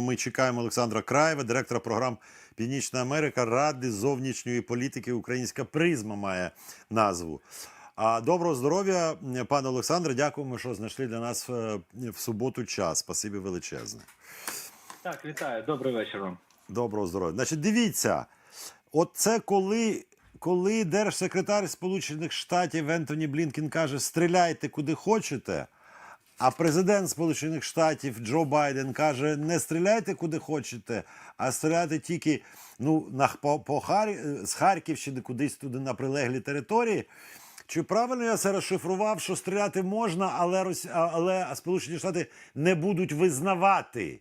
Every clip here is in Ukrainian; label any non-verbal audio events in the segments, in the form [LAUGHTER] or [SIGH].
Ми чекаємо Олександра Краєва, директора програм Північна Америка Ради зовнішньої політики Українська призма має назву. А доброго здоров'я, пане Олександре. Дякуємо, що знайшли для нас е, в суботу час. Спасибі величезне. Так, вітаю, добрий вечір вам. Доброго здоров'я. Значить, дивіться, от це коли, коли держсекретар Сполучених Штатів Ентоні Блінкен каже: стріляйте куди хочете. А президент Сполучених Штатів Джо Байден каже: не стріляйте куди хочете, а стріляйте тільки ну, на, по, по Хар... з Харківщини кудись туди на прилеглі території. Чи правильно я це розшифрував, що стріляти можна, але, Рос... але Сполучені Штати не будуть визнавати,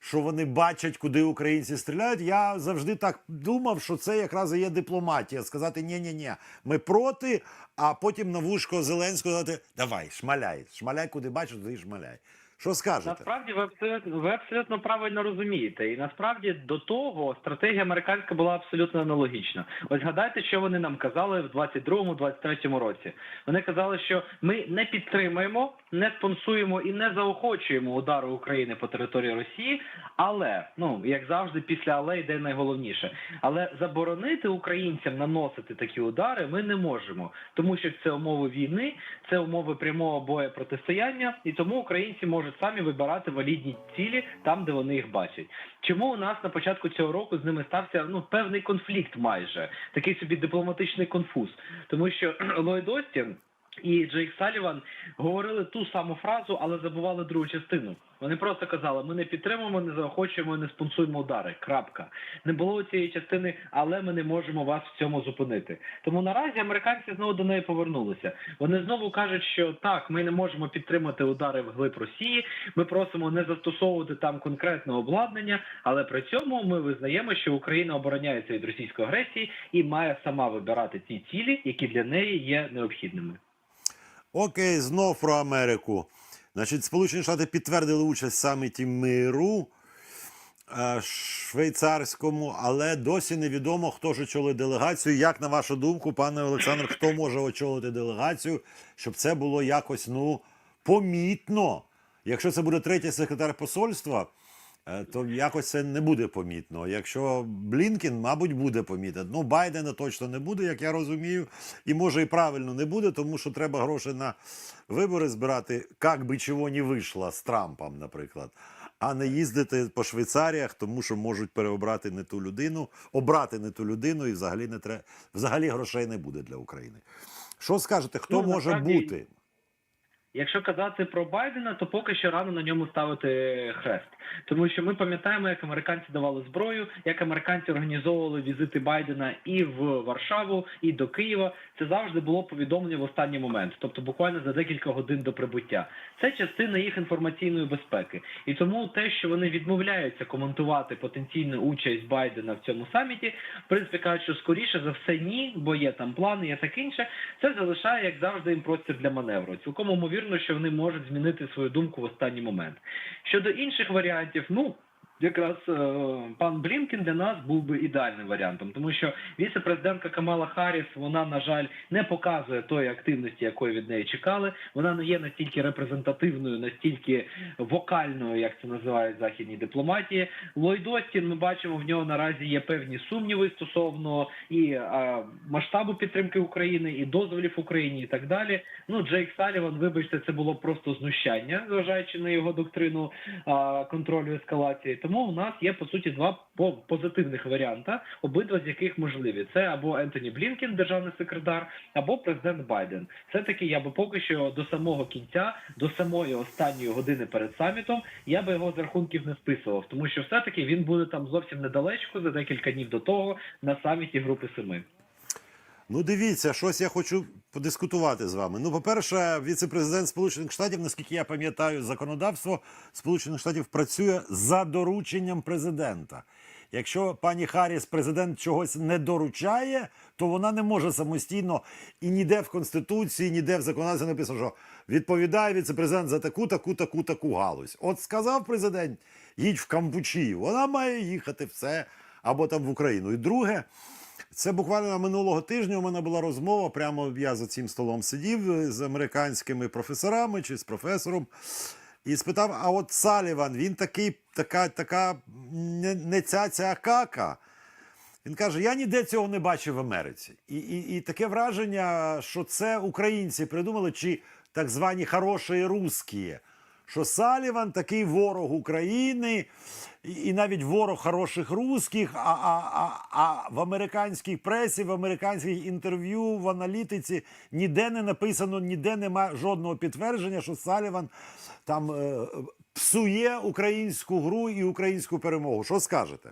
що вони бачать, куди українці стріляють? Я завжди так думав, що це якраз і є дипломатія. Сказати ні-ні-ні, ми проти, а потім на вушко Зеленського сказати: давай, шмаляй, шмаляй, куди бачиш, туди шмаляй. Що скажете? Насправді ви абсолютно ви абсолютно правильно розумієте, і насправді до того стратегія американська була абсолютно аналогічна. Ось гадайте, що вони нам казали в 22-23 році. Вони казали, що ми не підтримуємо, не спонсуємо і не заохочуємо удару України по території Росії. Але ну як завжди, після але йде найголовніше. Але заборонити українцям наносити такі удари ми не можемо, тому що це умови війни, це умови прямого бою протистояння, і тому українці можуть самі вибирати валідні цілі там, де вони їх бачать. Чому у нас на початку цього року з ними стався ну певний конфлікт, майже такий собі дипломатичний конфуз, тому що [CLEARS THROAT] Ллойд Остін і Джейк Саліван говорили ту саму фразу, але забували другу частину. Вони просто казали: ми не підтримуємо, не заохочуємо, не спонсуємо удари. Крапка. Не було цієї частини, але ми не можемо вас в цьому зупинити. Тому наразі американці знову до неї повернулися. Вони знову кажуть, що так, ми не можемо підтримати удари вглиб Росії. Ми просимо не застосовувати там конкретне обладнання, але при цьому ми визнаємо, що Україна обороняється від російської агресії і має сама вибирати ті цілі, які для неї є необхідними. Окей, знов про Америку. Значить, Сполучені Штати підтвердили участь в саміті миру е, швейцарському, але досі невідомо, хто ж очолить делегацію. Як на вашу думку, пане Олександр, хто може очолити делегацію, щоб це було якось ну помітно? Якщо це буде третій секретар посольства, то якось це не буде помітно. Якщо Блінкен, мабуть, буде помітно. Ну, Байдена точно не буде, як я розумію. І може і правильно не буде, тому що треба гроші на вибори збирати, як би чого не вийшло з Трампом, наприклад. А не їздити по Швейцаріях, тому що можуть переобрати не ту людину, обрати не ту людину, і взагалі не треба взагалі грошей не буде для України. Що скажете, хто Ну, може бути? Якщо казати про Байдена, то поки що рано на ньому ставити хрест, тому що ми пам'ятаємо, як американці давали зброю, як американці організовували візити Байдена і в Варшаву, і до Києва. Це завжди було повідомлення в останній момент, тобто буквально за декілька годин до прибуття. Це частина їх інформаційної безпеки, і тому те, що вони відмовляються коментувати потенційну участь Байдена в цьому саміті, в принципі кажуть, що скоріше за все ні, бо є там плани, є таке інше. Це залишає як завжди їм простір для маневру. Цілком ймовірно, що вони можуть змінити свою думку в останній момент. Щодо інших варіантів, ну. Якраз е, пан Блінкен для нас був би ідеальним варіантом, тому що віце-президентка Камала Харріс, вона на жаль не показує тої активності, якої від неї чекали. Вона не є настільки репрезентативною, настільки вокальною, як це називають в західній дипломатії. Ллойд Остін, ми бачимо, в нього наразі є певні сумніви стосовно і е, масштабу підтримки України, і дозволів Україні, і так далі. Ну Джейк Саліван, вибачте, це було просто знущання, зважаючи на його доктрину а, контролю ескалації. Тому у нас є по суті два по- позитивних варіанта, обидва з яких можливі. Це або Ентоні Блінкен, державний секретар, або президент Байден. Все таки я би поки що до самого кінця, до самої останньої години перед самітом, я би його з рахунків не списував, тому що все таки він буде там зовсім недалечко за декілька днів до того на саміті Групи Семи. Ну, дивіться, щось я хочу подискутувати з вами. Ну, по-перше, віце-президент Сполучених Штатів, наскільки я пам'ятаю, законодавство Сполучених Штатів працює за дорученням президента. Якщо пані Харріс президент чогось не доручає, то вона не може самостійно і ніде в конституції, ніде в законодавстві написано, що відповідає віце-президент за таку, таку, таку, таку галузь. От сказав президент, їдь в Кампучію, вона має їхати все або там в Україну. І друге. Це буквально минулого тижня у мене була розмова. Прямо я за цим столом сидів з американськими професорами чи з професором. і спитав: а от Саліван, він такий, така, така не, не цяця, а кака. Він каже: я ніде цього не бачив в Америці. І, і, і таке враження, що це українці придумали, чи так звані хороші русські, що Саліван такий ворог України, і, навіть ворог хороших русських, а, а, а, а в американській пресі, в американських інтерв'ю, в аналітиці ніде не написано, ніде немає жодного підтвердження, що Саліван там е, псує українську гру і українську перемогу. Що скажете?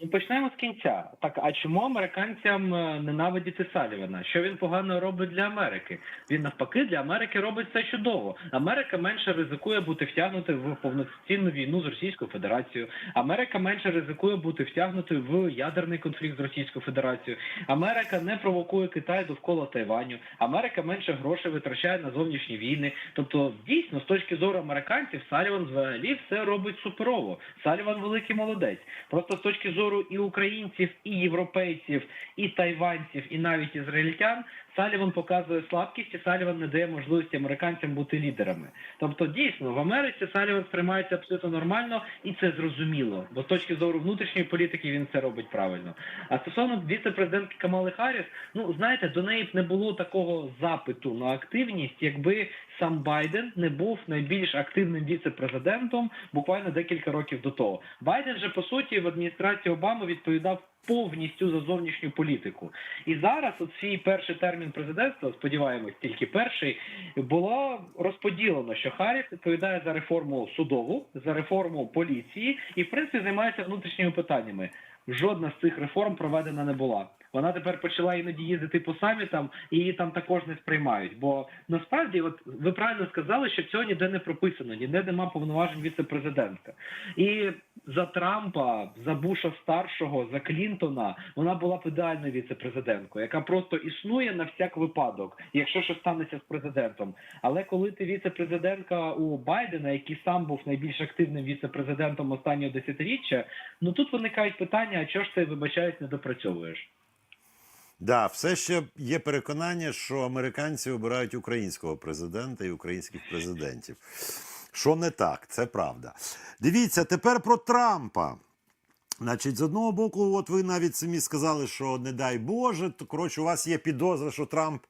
Ну, почнемо з кінця. Так, а чому американцям е, ненавидіти Салівана? Що він погано робить для Америки? Він навпаки для Америки робить все чудово. Америка менше ризикує бути втягнутою в повноцінну війну з Російською Федерацією. Америка менше ризикує бути втягнутою в ядерний конфлікт з Російською Федерацією. Америка не провокує Китай довкола Тайваню. Америка менше грошей витрачає на зовнішні війни. Тобто, дійсно, з точки зору американців, Саліван взагалі все робить суперово. Саліван великий молодець. Просто з точки зору і українців, і європейців, і тайванців, і навіть ізраїльтян, Саліван показує слабкість, і Саліван не дає можливості американцям бути лідерами. Тобто, дійсно, в Америці Саліван сприймається абсолютно нормально, і це зрозуміло. Бо з точки зору внутрішньої політики він це робить правильно. А стосовно віце-президентки Камали Харріс, ну знаєте, до неї б не було такого запиту на активність, якби сам Байден не був найбільш активним віце-президентом буквально декілька років до того. Байден же по суті в адміністрації Обами відповідав повністю за зовнішню політику. І зараз, от свій перший термін президентства, сподіваємось, тільки перший, було розподілено, що Харріс відповідає за реформу судову, за реформу поліції і, в принципі, займається внутрішніми питаннями. Жодна з цих реформ проведена не була. Вона тепер почала іноді їздити по самітам, і її там також не сприймають. Бо насправді, от ви правильно сказали, що цього ніде не прописано, ніде нема повноважень віце-президентка. І за Трампа, за Буша старшого, за Клінтона вона була б ідеальною віце-президенткою, яка просто існує на всяк випадок, якщо щось станеться з президентом. Але коли ти віце-президентка у Байдена, який сам був найбільш активним віце-президентом останнього десятиріччя, ну тут виникають питання: а чого ж ти вибачаюсь, не допрацьовуєш? Да, все ще є переконання, що американці обирають українського президента і українських президентів. Що не так, це правда. Дивіться, тепер про Трампа. Значить, з одного боку, от ви навіть самі сказали, що не дай Боже, то коротше, у вас є підозра, що Трамп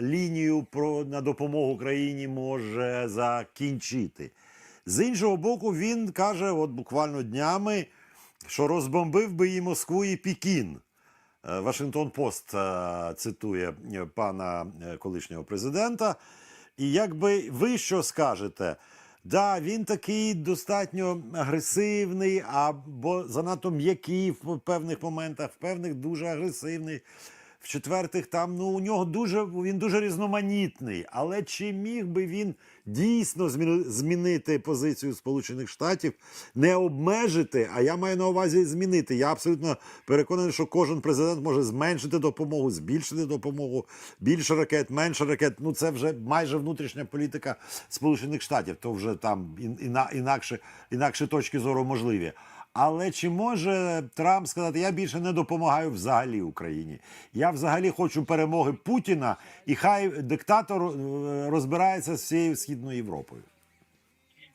лінію про на допомогу Україні може закінчити. З іншого боку, він каже, от буквально днями, що розбомбив би і Москву, і Пекін. Е, Вашингтон Пост е, цитує е, пана колишнього президента. І якби ви що скажете? Да, він такий достатньо агресивний, або занадто м'який в певних моментах, в певних дуже агресивний. В четвертих, там ну у нього дуже він дуже різноманітний. Але чи міг би він дійсно зміни- змінити позицію Сполучених Штатів, не обмежити? А я маю на увазі змінити. Я абсолютно переконаний, що кожен президент може зменшити допомогу, збільшити допомогу, більше ракет, менше ракет. Ну це вже майже внутрішня політика Сполучених Штатів. То вже там ін- іна- інакше, інакше точки зору можливі. Але чи може Трамп сказати, я більше не допомагаю взагалі Україні? Я взагалі хочу перемоги Путіна, і хай диктатор е, розбирається з всією східною Європою.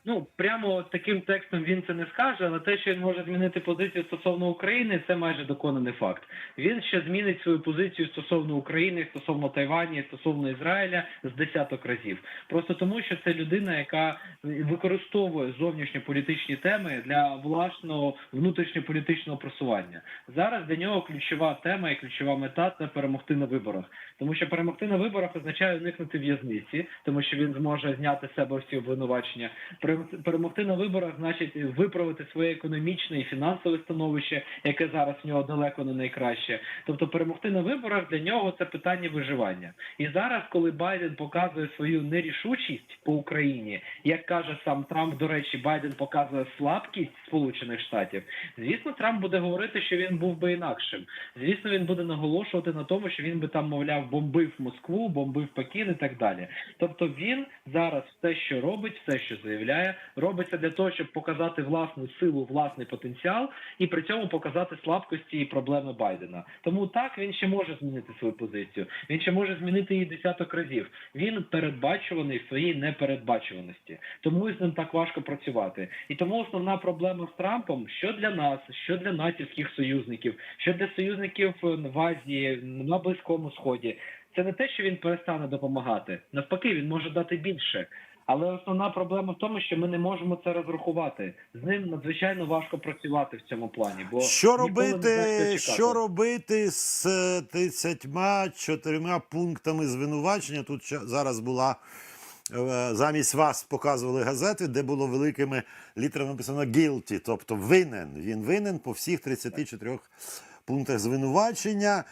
Ну прямо таким текстом він це не скаже, але те, що він може змінити позицію стосовно України, це майже доконаний факт. Він ще змінить свою позицію стосовно України, стосовно Тайвані, стосовно Ізраїля з десяток разів. Просто тому, що це людина, яка використовує зовнішньополітичні теми для власного внутрішньополітичного просування. Зараз для нього ключова тема і ключова мета це перемогти на виборах, тому що перемогти на виборах означає уникнути в'язниці, тому що він зможе зняти з себе всі обвинувачення. Перем- Перемогти на виборах значить виправити своє економічне і фінансове становище, яке зараз в нього далеко не найкраще. Тобто, перемогти на виборах для нього це питання виживання. І зараз, коли Байден показує свою нерішучість по Україні, як каже сам Трамп, до речі, Байден показує слабкість Сполучених Штатів. Звісно, Трамп буде говорити, що він був би інакшим. Звісно, він буде наголошувати на тому, що він би там, мовляв, бомбив Москву, бомбив Пекін і так далі. Тобто він зараз все, що робить, все, що заявляє, робиться для того, щоб показати власну силу, власний потенціал, і при цьому показати слабкості і проблеми Байдена. Тому так він ще може змінити свою позицію. Він ще може змінити її десяток разів. Він передбачуваний в своїй непередбачуваності. Тому з ним так важко працювати. І тому основна проблема з Трампом, що для нас, що для натівських союзників, що для союзників в Азії, на Близькому Сході, це не те, що він перестане допомагати. Навпаки, він може дати більше. Але основна проблема в тому, що ми не можемо це розрахувати. З ним надзвичайно важко працювати в цьому плані. Бо Що робити, що робити з е, 34 пунктами звинувачення? Тут зараз була е, замість вас показували газети, де було великими літерами написано guilty, тобто винен. Він винен по всіх 34 пунктах звинувачення.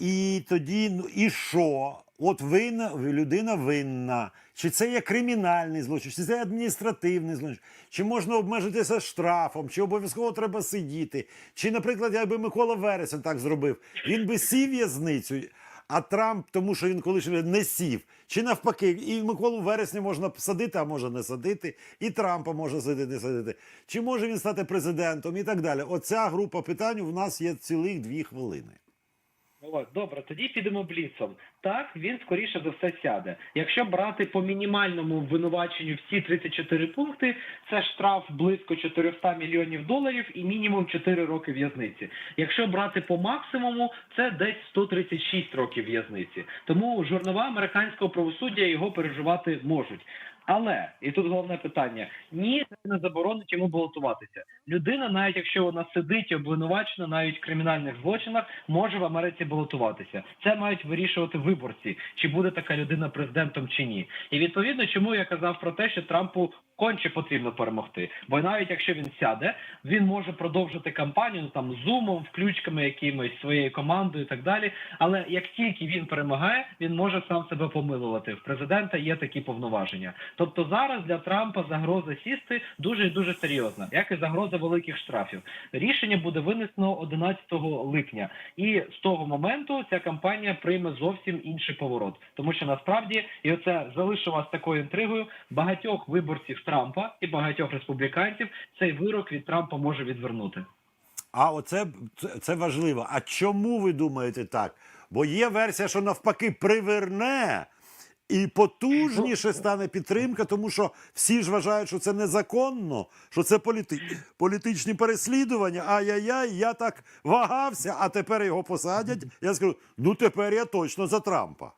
І тоді, ну і що? От винна, людина винна. Чи це є кримінальний злочин, чи це адміністративний злочин, чи можна обмежитися штрафом, чи обов'язково треба сидіти. Чи, наприклад, якби Микола Вересен так зробив, він би сів в'язницю, а Трамп, тому що він колишній не сів. Чи навпаки, і Миколу Вересня можна садити, а може не садити, і Трампа можна садити, не садити. Чи може він стати президентом і так далі. Оця група питань у нас є цілих дві хвилини. От, добре, тоді підемо бліцом. Так, він скоріше за все сяде. Якщо брати по мінімальному обвинуваченню всі 34 пункти, це штраф близько 400 мільйонів доларів і мінімум 4 роки в'язниці. Якщо брати по максимуму, це десь 136 років в'язниці. Тому журнала американського правосуддя його переживати можуть. Але і тут головне питання: ні, це не заборонить йому балотуватися. Людина, навіть якщо вона сидить обвинувачена навіть в кримінальних злочинах, може в Америці балотуватися. Це мають вирішувати виборці, чи буде така людина президентом чи ні. І відповідно, чому я казав про те, що Трампу конче потрібно перемогти. Бо навіть якщо він сяде, він може продовжити кампанію ну, там зумом, включками якимось своєю командою і так далі. Але як тільки він перемагає, він може сам себе помилувати. В президента є такі повноваження. Тобто зараз для Трампа загроза сісти дуже і дуже серйозна, як і загроза великих штрафів. Рішення буде винесено 11 липня, і з того моменту ця кампанія прийме зовсім інший поворот, тому що насправді і оце залишу вас такою інтригою. Багатьох виборців Трампа і багатьох республіканців цей вирок від Трампа може відвернути. А оце це, важливо. А чому ви думаєте так? Бо є версія, що навпаки приверне. І потужніше стане підтримка, тому що всі ж вважають, що це незаконно, що це політи... політичні переслідування. Ай-яй-яй, я так вагався, а тепер його посадять. Я скажу: ну тепер я точно за Трампа.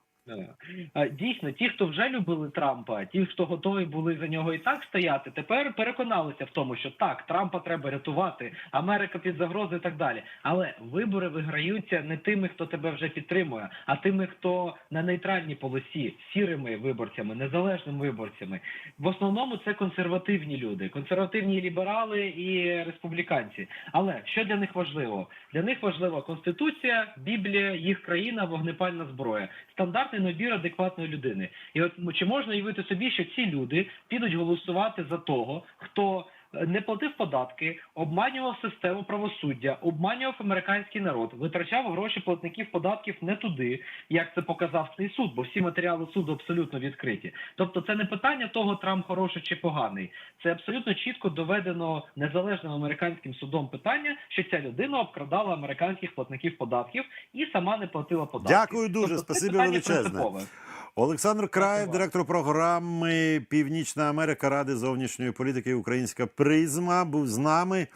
Дійсно, ті, хто вже любили Трампа, ті, хто готові були за нього і так стояти, тепер переконалися в тому, що так, Трампа треба рятувати, Америка під загрозою і так далі. Але вибори виграються не тими, хто тебе вже підтримує, а тими, хто на нейтральній полосі, сірими виборцями, незалежними виборцями. В основному це консервативні люди, консервативні ліберали і республіканці. Але що для них важливо? Для них важлива конституція, Біблія, їх країна, вогнепальна зброя, стандартний набір адекватної людини. І от чи можна уявити собі, що ці люди підуть голосувати за того, хто не платив податки, обманював систему правосуддя, обманював американський народ, витрачав гроші платників податків не туди, як це показав цей суд, бо всі матеріали суду абсолютно відкриті. Тобто, це не питання того, Трамп хороший чи поганий. Це абсолютно чітко доведено незалежним американським судом питання, що ця людина обкрадала американських платників податків і сама не платила податки. Дякую дуже, Тобто, спасибі величезне. Олександр Краєв, директор програми Північна Америка Ради зовнішньої політики Українська призма, був з нами.